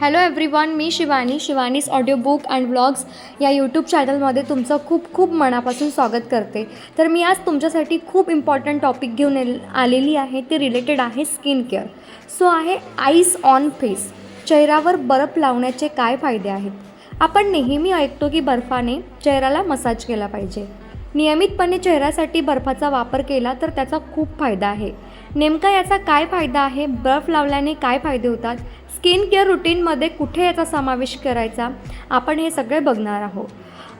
Hello everyone me Shivani Shivani's audio book and vlogs या YouTube चॅनलमध्ये तुमचं खूप खूप मनापासून स्वागत करते. तर मी आज तुमच्यासाठी खूप इम्पॉर्टंट टॉपिक घेऊन आलेली आहे ते रिलेटेड आहे स्किन केअर सो आहे आईस ऑन फेस चेहऱ्यावर बर्फ लावण्याचे काय फायदे आहेत? आपण नेहमी ऐकतो की बर्फाने चेहऱ्याला मसाज केला पाहिजे. नियमितपणे चेहऱ्यासाठी बर्फाचा वापर केला तर त्याचा खूप फायदा आहे. नेमका याचा काय फायदा आहे? बर्फ लावल्याने काय फायदे होतात? स्किन केअर रुटीनमध्ये कुठे याचा समावेश करायचा? आपण हे सगळे बघणार आहोत.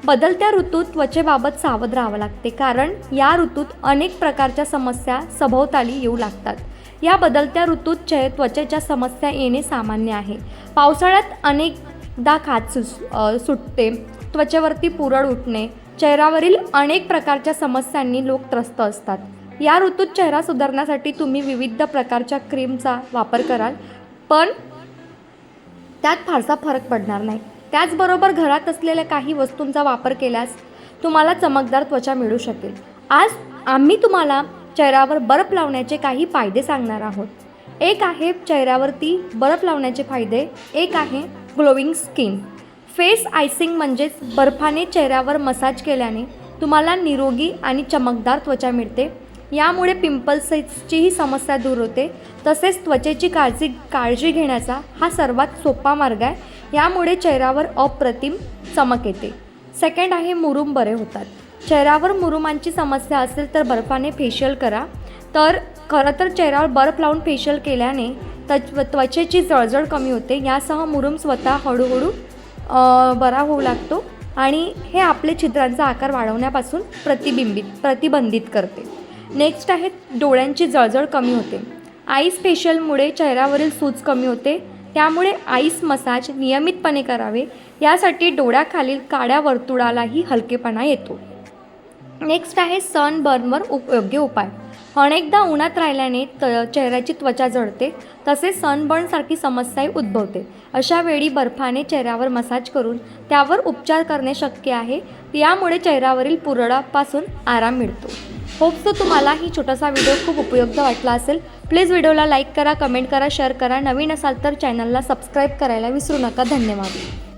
बदलत्या ऋतूत त्वचेबाबत सावध राहावं लागते कारण या ऋतूत अनेक प्रकारच्या समस्या सभोवताली येऊ लागतात. या बदलत्या ऋतूत चे त्वचेच्या समस्या येणे सामान्य आहे. पावसाळ्यात अनेकदा खाज सु सुटते त्वचेवरती पुरळ उठणे चेहऱ्यावरील अनेक प्रकारच्या समस्यांनी लोक त्रस्त असतात. या ऋतूत चेहरा सुधारण्यासाठी तुम्ही विविध प्रकारच्या क्रीमचा वापर कराल पण त्यात फारसा फरक पडणार नाही. त्याचबरोबर घरात असलेल्या काही वस्तूंचा वापर केल्यास तुम्हाला चमकदार त्वचा मिळू शकेल. आज आम्ही तुम्हाला चेहऱ्यावर बर्फ लावण्याचे काही फायदे सांगणार आहोत. एक आहे चेहऱ्यावरती बर्फ लावण्याचे फायदे. एक आहे ग्लोविंग स्किन. फेस आयसिंग म्हणजेच बर्फाने चेहऱ्यावर मसाज केल्याने तुम्हाला निरोगी आणि चमकदार त्वचा मिळते. यामुळे पिंपल्सचीही समस्या दूर होते. तसेच त्वचेची काळजी काळजी घेण्याचा हा सर्वात सोपा मार्ग आहे. यामुळे चेहऱ्यावर अप्रतिम चमक येते. सेकंड आहे मुरुम बरे होतात. चेहऱ्यावर मुरुमांची समस्या असेल तर बर्फाने फेशियल करा. तर खरं तर चेहऱ्यावर बर्फ लावून फेशियल केल्याने त्व त्वचेची जळजळ कमी होते. यासह मुरुम स्वतः हळूहळू बरा होऊ लागतो आणि हे आपले छिद्रांचा आकार वाढवण्यापासून प्रतिबिंबित प्रतिबंधित करते. नेक्स्ट आहे डोळ्यांची जळजळ कमी होते. आईस फेशियलमुळे चेहऱ्यावरील सूज कमी होते. त्यामुळे आईस मसाज नियमितपणे करावे. यासाठी डोळ्याखालील काड्या वर्तुळालाही हलकेपणा येतो. नेक्स्ट आहे सनबर्नवर उपयोग्य उपाय. अनेकदा उन्हात राहिल्याने त चेहऱ्याची त्वचा जळते. तसेच सनबर्नसारखी समस्याही उद्भवते. अशा वेळी बर्फाने चेहऱ्यावर मसाज करून त्यावर उपचार करणे शक्य आहे. यामुळे चेहऱ्यावरील पुरळापासून आराम मिळतो. होप्स तुम्हाला ही छोटासा व्हिडिओ खूप उपयुक्त वाटला असेल. प्लीज व्हिडिओला लाईक करा कमेंट करा शेअर करा. नवीन असाल तर चॅनलला सबस्क्राईब करायला विसरू नका. धन्यवाद.